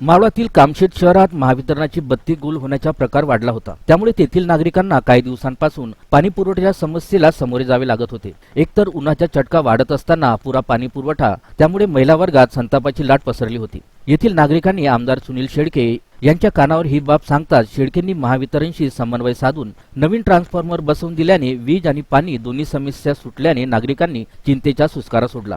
मावळातील कामशेत शहरात महावितरणाची बत्ती गुल होण्याचा प्रकार वाढला होता. त्यामुळे तेथील नागरिकांना काही दिवसांपासून पाणी पुरवठ्याच्या समस्येला सामोरे जावे लागत होते. एकतर उन्हाचा चटका वाढत असताना पुरा पाणी पुरवठा त्यामुळे महिला वर्गात संतापाची लाट पसरली होती. येथील नागरिकांनी आमदार सुनील शेळके यांच्या कानावर ही बाब सांगताच शेळकेंनी महावितरणशी समन्वय साधून नवीन ट्रान्सफॉर्मर बसवून दिल्याने वीज आणि पाणी दोन्ही समस्या सुटल्याने नागरिकांनी चिंतेचा सुस्कारा सोडला.